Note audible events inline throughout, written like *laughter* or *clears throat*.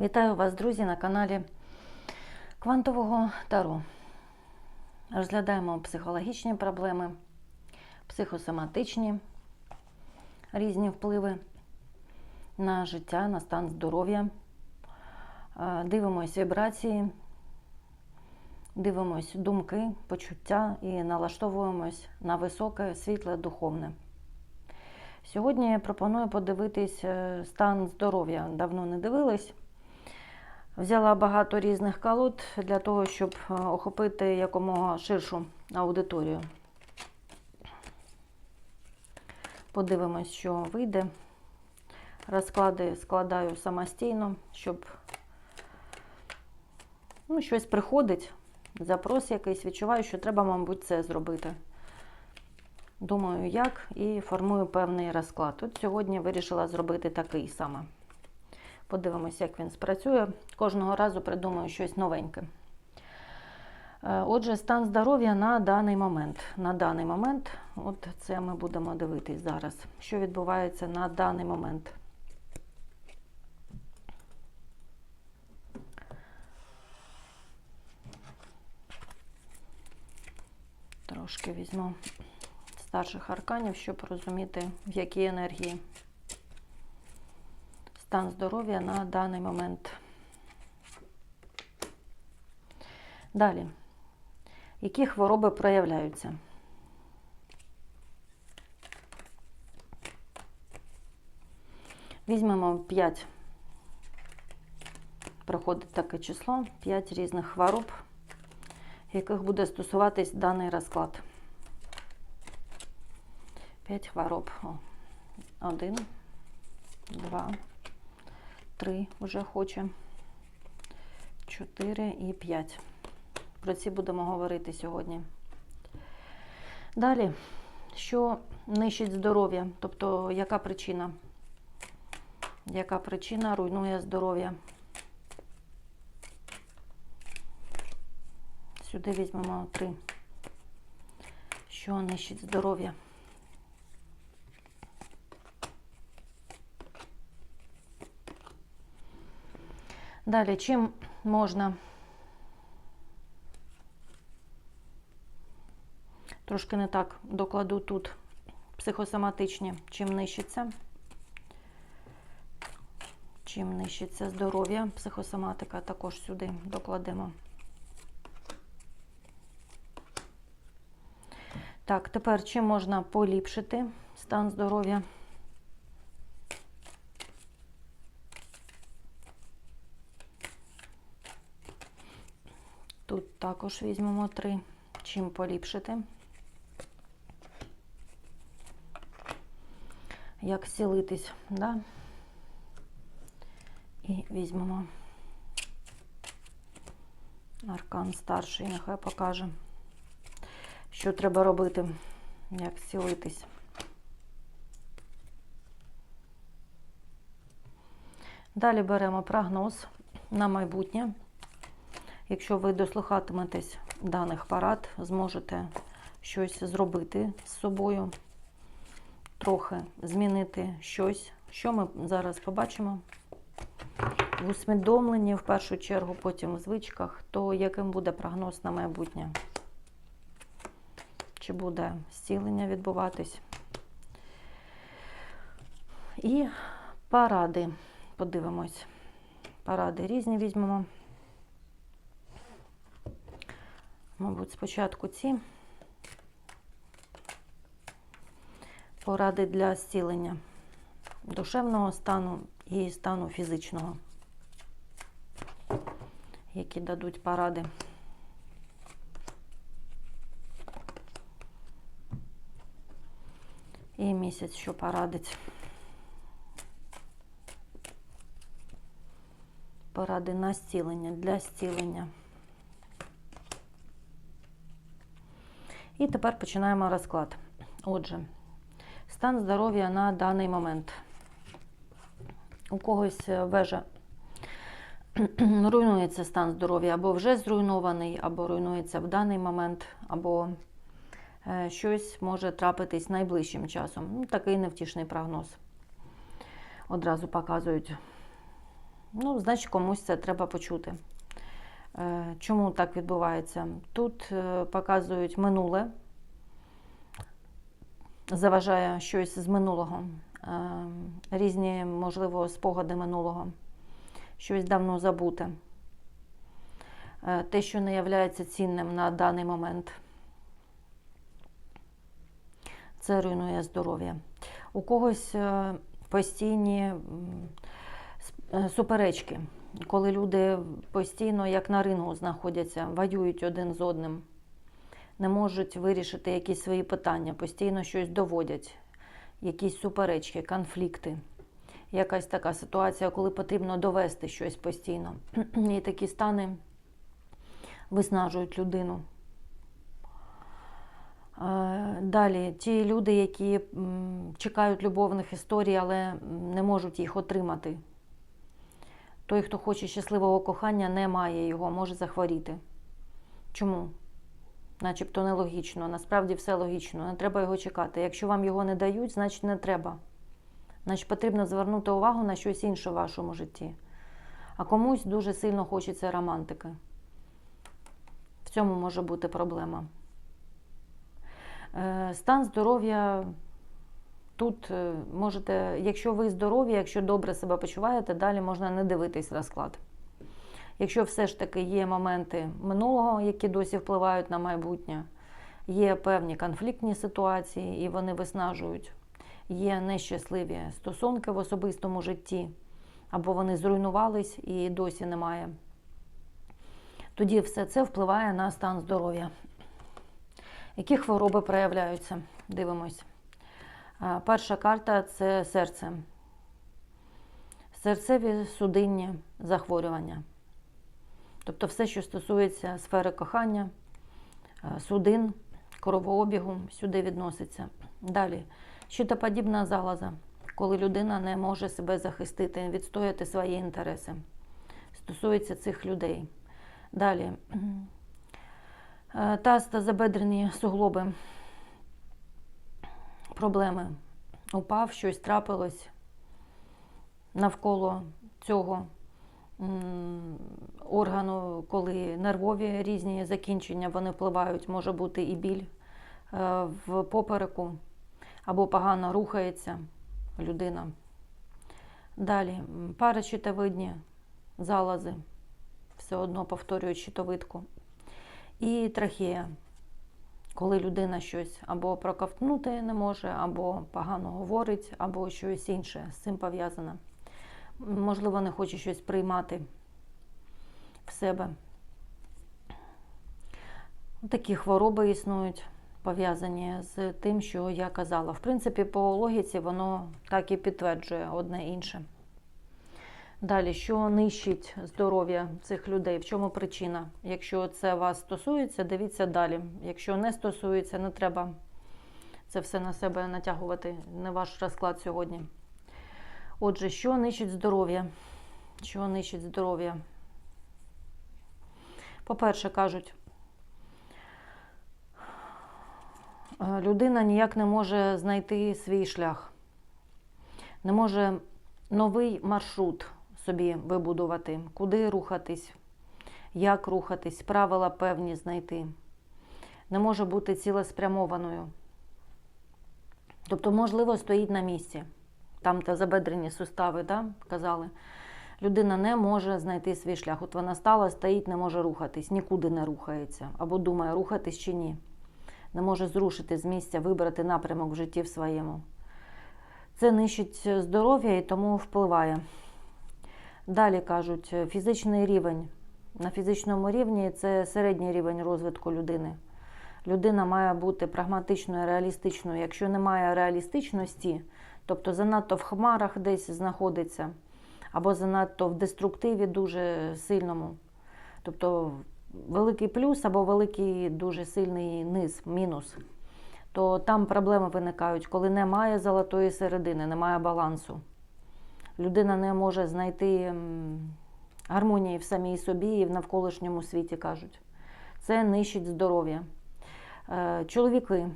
Вітаю вас, друзі, на каналі Квантового Таро. Розглядаємо психологічні проблеми, психосоматичні різні впливи на життя, на стан здоров'я. Е, Дивимось вібрації, дивимось думки, почуття і налаштовуємось на високе, світле, духовне. Сьогодні я пропоную подивитись е, стан здоров'я. Давно не дивились. Взяла багато різних колод для того, щоб е, охопити якомога ширшу аудиторію. Подивимось, що вийде. Розклади складаю самостійно, щоб ну, щось приходить, запрос якийсь, відчуваю, що треба, мабуть, це зробити. Думаю, як, і формую певний розклад. От сьогодні вирішила зробити такий саме. Подивимось, як він спрацює. Кожного разу придумаю щось новеньке. Е, Отже, стан здоров'я на даний момент. На даний момент, от це ми будемо дивитись зараз, що відбувається на даний момент. Трошки візьму старших арканів, щоб розуміти, в якій енергії стан здоров'я на даний момент. Далі. Які хвороби проявляються? Візьмемо 5. Проходить таке число, 5 різних хвороб, яких буде стосуватись даний розклад. 5 хвороб. О, Один, три вже хоче, чотири і п'ять. Про ці будемо говорити сьогодні. Далі, що нищить здоров'я? Тобто, яка причина? Яка причина руйнує здоров'я? Сюди візьмемо три. Що нищить здоров'я? Далі, чим можна трошки не так докладу тут психосоматичні, чим нищиться, чим нищиться здоров'я, психосоматика також сюди докладемо. Так, тепер чим можна поліпшити стан здоров'я? Тут також візьмемо три. Чим поліпшити. Як зцілитись, да? І візьмемо аркан старший, нехай покаже, що треба робити, як зцілитись. Далі беремо прогноз на майбутнє. Якщо ви дослухатиметесь даних парад, зможете щось зробити з собою, трохи змінити щось, що ми зараз побачимо в усвідомленні, в першу чергу, потім в звичках, то яким буде прогноз на майбутнє? Чи буде зцілення відбуватись? І паради. Подивимось. Паради різні візьмемо. Мабуть, спочатку ці поради для зцілення душевного стану і стану фізичного, які дадуть поради. І місяць, що порадить. Поради на зцілення, для зцілення. І тепер починаємо розклад. Отже, стан здоров'я на даний момент. У когось вежа *clears throat* руйнується стан здоров'я, або вже зруйнований, або руйнується в даний момент, або е, щось може трапитись найближчим часом. Ну, Такий невтішний прогноз. Одразу показують Ну, значить, комусь це треба почути. Е, Чому так відбувається? Тут е, показують минуле, заважає щось з минулого, Е, різні, можливо, спогади минулого, щось давно забуте, те, що не являється цінним на даний момент. Це руйнує здоров'я. У когось постійні суперечки, коли люди постійно, як на рингу, знаходяться, воюють один з одним, не можуть вирішити якісь свої питання, постійно щось доводять, якісь суперечки, конфлікти. Якась така ситуація, коли потрібно довести щось постійно. І такі стани виснажують людину. Е, Далі, ті люди, які чекають любовних історій, але не можуть їх отримати. Той, хто хоче щасливого кохання, не має його, може захворіти. Чому? Начебто нелогічно. Насправді все логічно. Не треба його чекати. Якщо вам його не дають, значить не треба. Значить потрібно звернути увагу на щось інше в вашому житті. А комусь дуже сильно хочеться романтики. В цьому може бути проблема. Е, Стан здоров'я тут е, можете, якщо ви здорові, якщо добре себе почуваєте, далі можна не дивитись розклад. Якщо все ж таки є моменти минулого, які досі впливають на майбутнє, є певні конфліктні ситуації і вони виснажують, є нещасливі стосунки в особистому житті, або вони зруйнувались і досі немає. Тоді все це впливає на стан здоров'я. Які хвороби проявляються? Дивимось. Перша карта це серце. Серцеві судинні захворювання. Тобто все, що стосується сфери кохання, судин, кровообігу, сюди відноситься. Далі. Щитоподібна залоза, коли людина не може себе захистити, відстояти свої інтереси. Стосується цих людей. Далі. *clears throat* Е, Таз та забедрені суглоби. Проблеми. Упав, щось трапилось навколо цього органу, коли нервові різні закінчення вони впливають, може бути і біль е, в попереку, або погано рухається людина. Далі м, паращитовидні залози, все одно повторюють щитовидку. І трахея, коли людина щось або проковтнути не може, або погано говорить, або щось інше з цим пов'язане. Можливо, не хоче щось приймати в себе. Такі хвороби існують, пов'язані з тим, що я казала. В принципі, по логіці воно так і підтверджує одне інше. Далі, що нищить здоров'я цих людей? В чому причина? Якщо це вас стосується, дивіться далі. Якщо не стосується, не треба це все на себе натягувати. Не ваш розклад сьогодні. Отже, що нищить здоров'я? Що нищить здоров'я? По-перше, кажуть, людина ніяк не може знайти свій шлях, не може новий маршрут собі вибудувати, куди рухатись, як рухатись, правила певні знайти. Не може бути цілеспрямованою. Тобто, можливо, стоїть на місці. Там та забедрені сустави, да, казали. Людина не може знайти свій шлях. От вона стала, стоїть, не може рухатись, нікуди не рухається. Або думає, рухатись чи ні. Не може зрушити з місця, вибрати напрямок в житті в своєму. Це нищить здоров'я і тому впливає. Далі кажуть, фізичний рівень. На фізичному рівні це середній рівень розвитку людини. Людина має бути прагматичною, реалістичною. Якщо немає реалістичності, тобто занадто в хмарах десь знаходиться, або занадто в деструктиві дуже сильному, тобто великий плюс або великий дуже сильний низ, мінус, то там проблеми виникають, коли немає золотої середини, немає балансу. Людина не може знайти гармонії в самій собі і в навколишньому світі, кажуть. Це нищить здоров'я. Е, Чоловіки,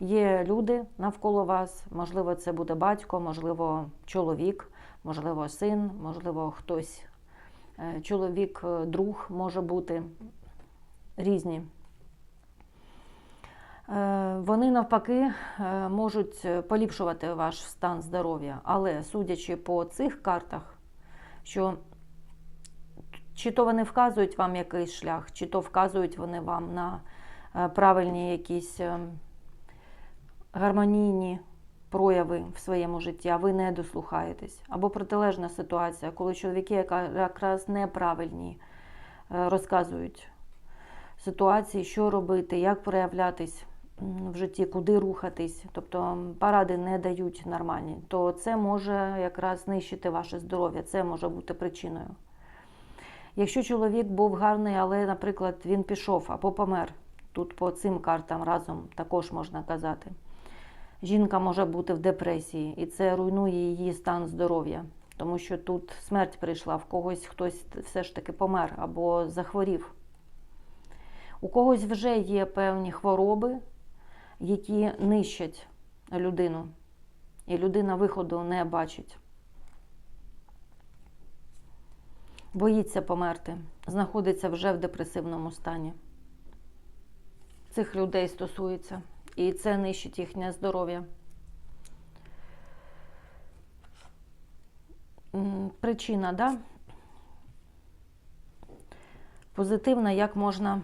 є люди навколо вас, можливо, це буде батько, можливо, чоловік, можливо, син, можливо, хтось, е, чоловік, е, друг може бути різні. Е, Вони навпаки е, можуть поліпшувати ваш стан здоров'я, але судячи по цих картах, що чи то вони вказують вам якийсь шлях, чи то вказують вони вам на е, правильні якісь гармонійні прояви в своєму житті, а ви не дослухаєтесь. Або протилежна ситуація, коли чоловіки якраз неправильні розказують ситуації, що робити, як проявлятись в житті, куди рухатись, тобто м, поради не дають нормальні, то це може якраз знищити ваше здоров'я, це може бути причиною. Якщо чоловік був гарний, але, наприклад, він пішов або помер, тут по цим картам разом також можна казати. Жінка може бути в депресії, і це руйнує її стан здоров'я, тому що тут смерть прийшла, в когось хтось все ж таки помер або захворів. У когось вже є певні хвороби, які нищать людину, і людина виходу не бачить. Боїться померти, знаходиться вже в депресивному стані. Цих людей стосується, і це нищить їхнє здоров'я. Причина, да? Позитивна, як можна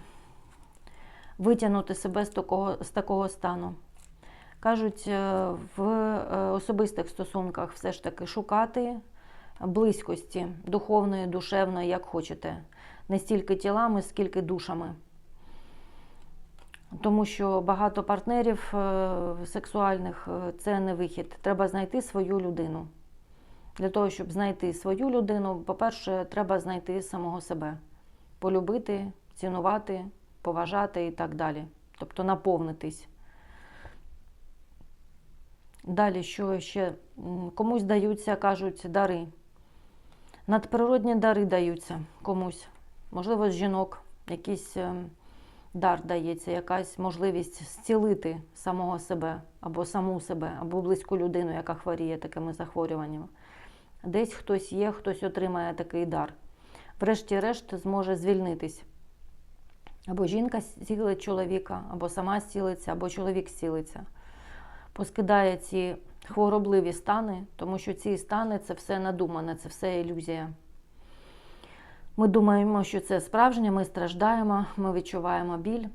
витягнути себе з такого, з такого стану. Кажуть, е, в е, особистих стосунках все ж таки шукати близькості духовної, душевної, як хочете. Не стільки тілами, скільки душами. Тому що багато партнерів е, сексуальних це не вихід. Треба знайти свою людину. Для того, щоб знайти свою людину, по-перше, треба знайти самого себе, полюбити, цінувати, поважати і так далі. Тобто наповнитись. Далі, що ще? Комусь даються, кажуть, дари. Надприродні дари даються комусь. Можливо, з жінок якийсь ем, дар дається, якась можливість зцілити самого себе, або саму себе, або близьку людину, яка хворіє такими захворюваннями. Десь хтось є, хтось отримає такий дар. Врешті-решт зможе звільнитись. Або жінка зцілить чоловіка, або сама зцілиться, або чоловік зцілиться. Поскидає ці хворобливі стани, тому що ці стани це все надумане, це все ілюзія. Ми думаємо, що це справжнє, ми страждаємо, ми відчуваємо біль,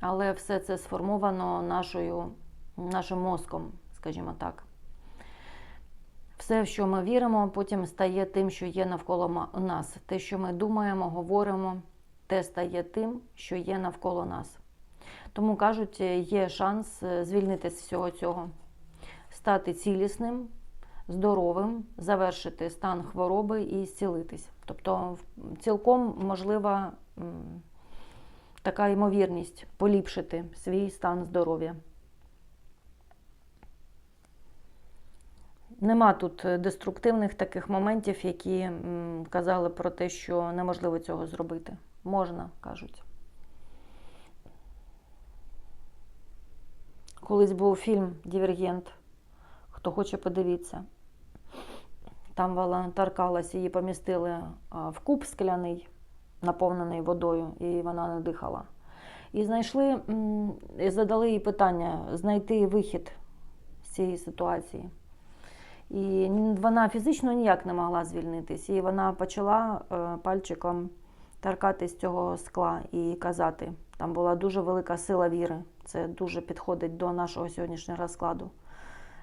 але все це сформовано нашою, нашим мозком, скажімо так. Все, в що ми віримо, потім стає тим, що є навколо нас. Те, що ми думаємо, говоримо, те стає тим, що є навколо нас. Тому кажуть, є шанс е, звільнитися з всього цього, стати цілісним, здоровим, завершити стан хвороби і зцілитись. Тобто, цілком можлива така ймовірність поліпшити свій стан здоров'я. Нема тут е, деструктивних таких моментів, які казали про те, що неможливо цього зробити. Можна, кажуть. Колись був фільм Дівергент. Хто хоче, подивіться. Там вона торкалась, її помістили в куб скляний, наповнений водою, і вона не дихала. І знайшли, і задали їй питання знайти вихід з цієї ситуації. І вона фізично ніяк не могла звільнитись. І вона почала е, пальчиком торкатись цього скла і казати. Там була дуже велика сила віри. Це дуже підходить до нашого сьогоднішнього розкладу.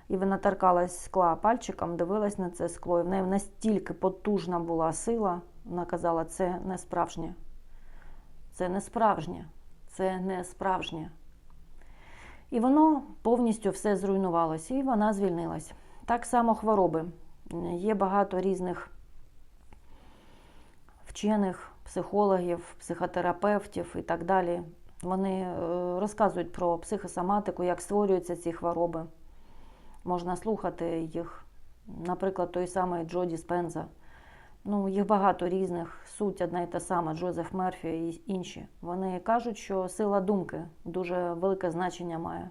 І вона торкалась скла пальчиком, дивилась на це скло. І в неї настільки потужна була сила, вона казала, це не справжнє. Це не справжнє. Це не справжнє. І воно повністю все зруйнувалося, і вона звільнилась. Так само хвороби. Є багато різних вчених, психологів, психотерапевтів і так далі. Вони е, розказують про психосоматику, як створюються ці хвороби. Можна слухати їх. Наприклад, той самий Джо Діспенза. Ну, їх багато різних, суть одна й та сама, Джозеф Мерфі і інші. Вони кажуть, що сила думки дуже велике значення має.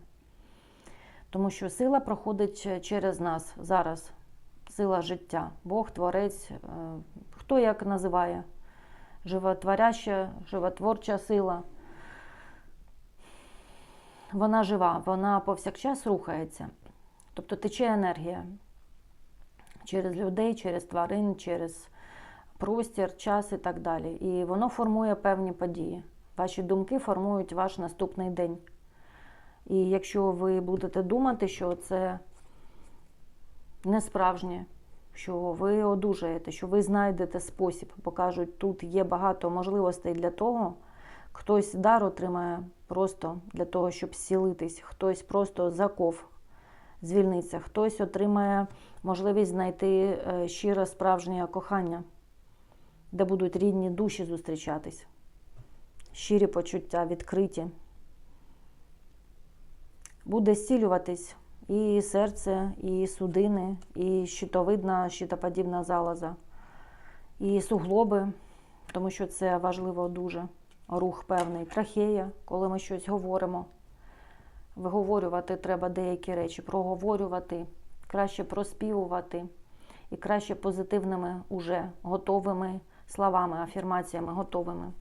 Тому що сила проходить через нас зараз. сила життя. Бог, творець, е, хто як називає? Животворяща, животворча сила. Вона жива, вона повсякчас рухається. Тобто тече енергія через людей, через тварин, через простір, час і так далі. І воно формує певні події. Ваші думки формують ваш наступний день. І якщо ви будете думати, що це не справжнє, що ви одужаєте, що ви знайдете спосіб, бо кажуть, тут є багато можливостей для того, хтось дар отримає просто для того, щоб зцілитись, хтось просто заков звільниться, хтось отримає можливість знайти е, щире справжнє кохання, де будуть рідні душі зустрічатись, щирі почуття, відкриті. Буде зцілюватись і серце, і судини, і щитовидна, щитоподібна залоза, і суглоби, тому що це важливо дуже. Рух певний, трахея, коли ми щось говоримо. Виговорювати треба деякі речі, проговорювати, краще проспівувати і краще позитивними, уже готовими словами, афірмаціями, готовими.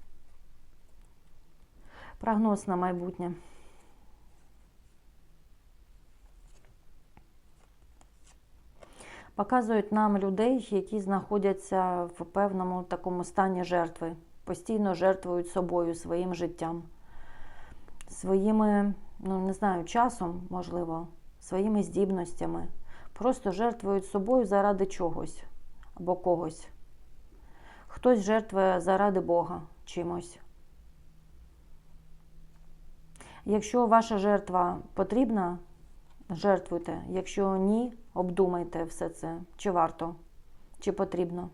Прогноз на майбутнє. Показують нам людей, які знаходяться в певному такому стані жертви, постійно жертвують собою, своїм життям, своїми, ну не знаю, часом, можливо, своїми здібностями. Просто жертвують собою заради чогось або когось. Хтось жертвує заради Бога чимось. Якщо ваша жертва потрібна, жертвуйте. Якщо ні, обдумайте все це, чи варто, чи потрібно.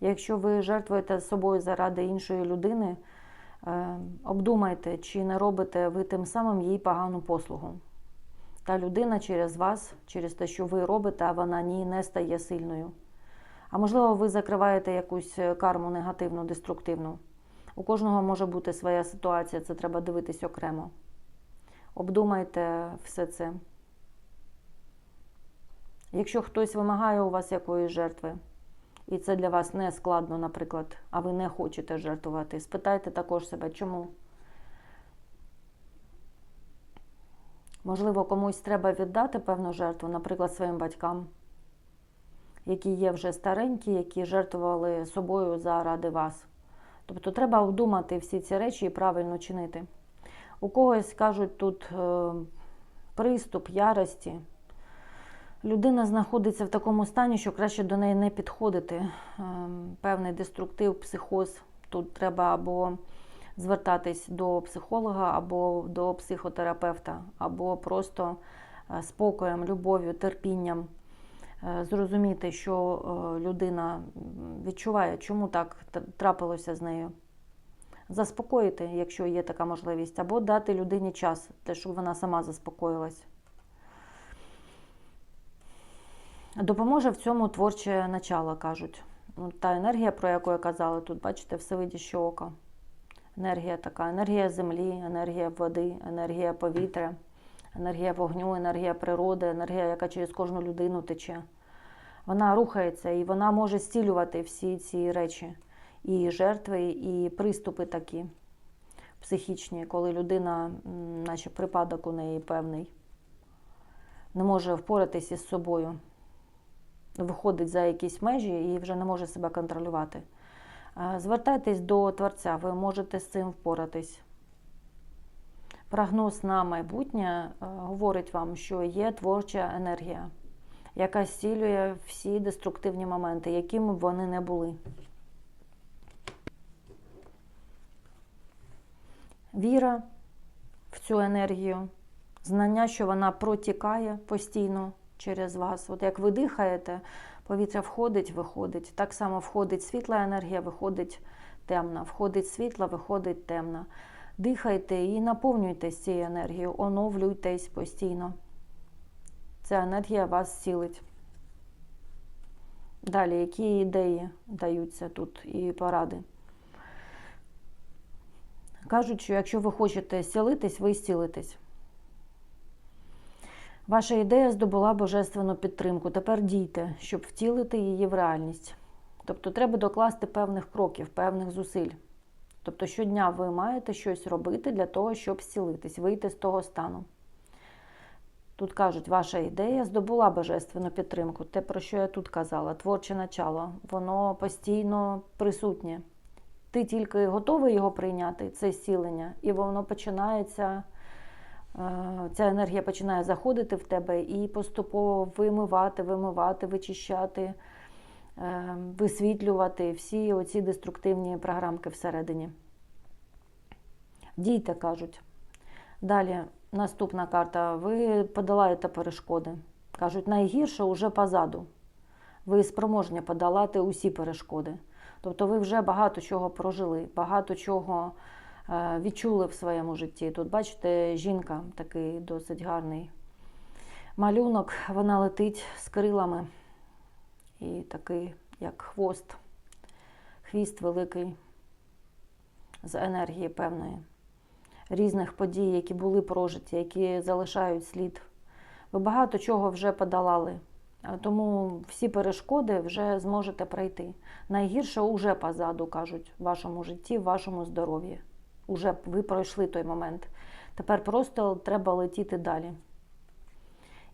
Якщо ви жертвуєте собою заради іншої людини, е, обдумайте, чи не робите ви тим самим їй погану послугу. Та людина через вас, через те, що ви робите, а вона ні не стає сильною. А можливо, ви закриваєте якусь карму негативну, деструктивну. У кожного може бути своя ситуація, це треба дивитись окремо. Обдумайте все це. Якщо хтось вимагає у вас якоїсь жертви, і це для вас не складно, наприклад, а ви не хочете жертвувати, спитайте також себе, чому. Можливо, комусь треба віддати певну жертву, наприклад, своїм батькам, які є вже старенькі, які жертвували собою заради вас. Тобто треба обдумати всі ці речі і правильно чинити. У когось кажуть тут е, приступ ярості. Людина знаходиться в такому стані, що краще до неї не підходити. Е, певний деструктив, психоз. Тут треба або звертатись до психолога, або до психотерапевта, або просто е, спокоєм, любов'ю, терпінням. Е, зрозуміти, що людина відчуває, чому так трапилося з нею. Заспокоїти, якщо є така можливість, або дати людині час, те, щоб вона сама заспокоїлась. Допоможе в цьому творче начало, кажуть. Ну, та енергія, про яку я казала, тут, бачите, всевидяще око. Енергія така, енергія землі, енергія води, енергія повітря, енергія вогню, енергія природи, енергія, яка через кожну людину тече. Вона рухається і вона може зцілювати всі ці речі. І жертви, і приступи такі психічні, коли людина, наче припадок у неї певний, не може впоратися із собою виходить за якісь межі і вже не може себе контролювати. Звертайтесь до Творця, ви можете з цим впоратись. Прогноз на майбутнє е, говорить вам, що є творча енергія, яка зцілює всі деструктивні моменти, якими б вони не були. Віра в цю енергію, знання, що вона протікає постійно через вас. От як ви дихаєте, повітря входить, виходить. Так само входить світла енергія, виходить темна. Входить світла, виходить темна. Дихайте і наповнюйтесь цією енергією, оновлюйтесь постійно. Ця енергія вас зцілить. Далі, які ідеї даються тут і поради? Кажуть, що якщо ви хочете зцілитись, ви зцілитесь. Ваша ідея здобула божественну підтримку. Тепер дійте, щоб втілити її в реальність. Тобто треба докласти певних кроків, певних зусиль. Тобто щодня ви маєте щось робити для того, щоб зцілитись, вийти з того стану. Тут кажуть, ваша ідея здобула божественну підтримку. Те, про що я тут казала, творче начало, воно постійно присутнє. Ти тільки готовий його прийняти, це зцілення, і воно починається, ця енергія починає заходити в тебе і поступово вимивати, вимивати, вичищати, е, висвітлювати всі оці деструктивні програмки всередині. Дійте, кажуть. Далі наступна карта. Ви подолаєте перешкоди. Кажуть, найгірше вже позаду. Ви спроможні подолати усі перешкоди. Тобто ви вже багато чого прожили, багато чого е, відчули в своєму житті. Тут, бачите, жінка такий досить гарний малюнок, вона летить з крилами і такий, як хвост, хвіст великий з енергії певної різних подій, які були прожиті, які залишають слід. Ви багато чого вже подолали, тому всі перешкоди вже зможете пройти. Найгірше уже позаду, кажуть, в вашому житті, в вашому здоров'ї. Уже ви пройшли той момент. Тепер просто треба летіти далі.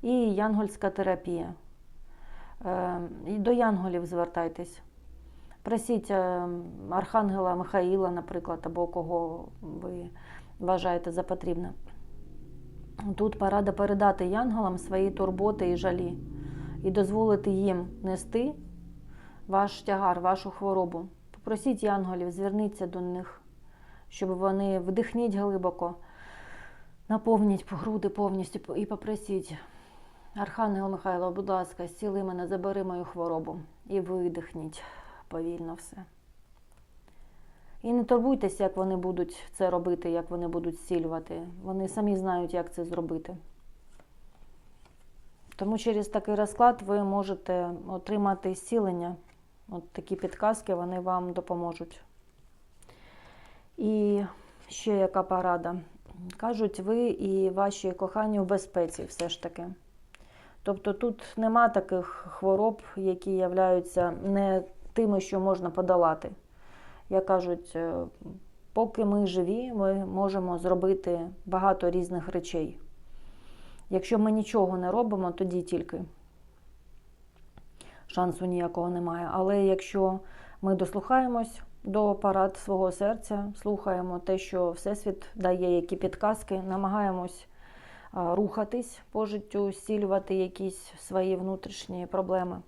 І янгольська терапія. Е, До янголів звертайтесь. Просіть е, Архангела Михаїла, наприклад, або кого ви вважаєте за потрібне. Тут порада передати янголам свої турботи і жалі, і дозволити їм нести ваш тягар, вашу хворобу. Попросіть янголів, зверніться до них, щоб вони вдихніть глибоко, наповніть по груди повністю і попросіть. Архангел Михайло, будь ласка, зціли мене, забери мою хворобу і видихніть повільно все. І не турбуйтеся, як вони будуть це робити, як вони будуть зцілювати. Вони самі знають, як це зробити. Тому через такий розклад ви можете отримати зцілення. От такі підказки вони вам допоможуть. І ще яка порада. Кажуть, ви і ваші кохані в безпеці все ж таки. Тобто тут нема таких хвороб, які являються не тими, що можна подолати. Як кажуть, е, поки ми живі, ми можемо зробити багато різних речей. Якщо ми нічого не робимо, тоді тільки шансу ніякого немає. Але якщо ми дослухаємось до парад свого серця, слухаємо те, що Всесвіт дає, які підказки, намагаємось рухатись по життю, зцілювати якісь свої внутрішні проблеми,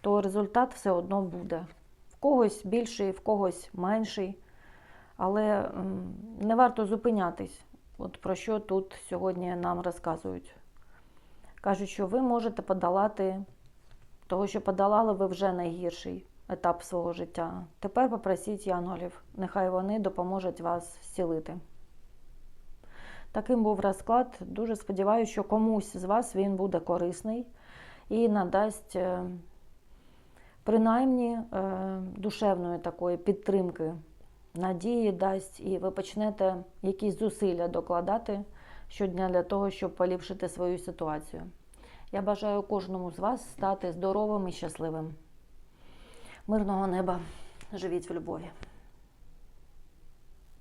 то результат все одно буде В когось більший, в когось менший. Але не варто зупинятись. От про що тут сьогодні нам розказують. Кажуть, що ви можете подолати того, що подолали ви вже найгірший етап свого життя. Тепер попросіть янголів, нехай вони допоможуть вас зцілити. Таким був розклад. Дуже сподіваюся, що комусь з вас він буде корисний і надасть е, принаймні е, душевної такої підтримки, надії дасть, і ви почнете якісь зусилля докладати щодня для того, щоб поліпшити свою ситуацію. Я бажаю кожному з вас стати здоровим і щасливим. Мирного неба! Живіть в любові!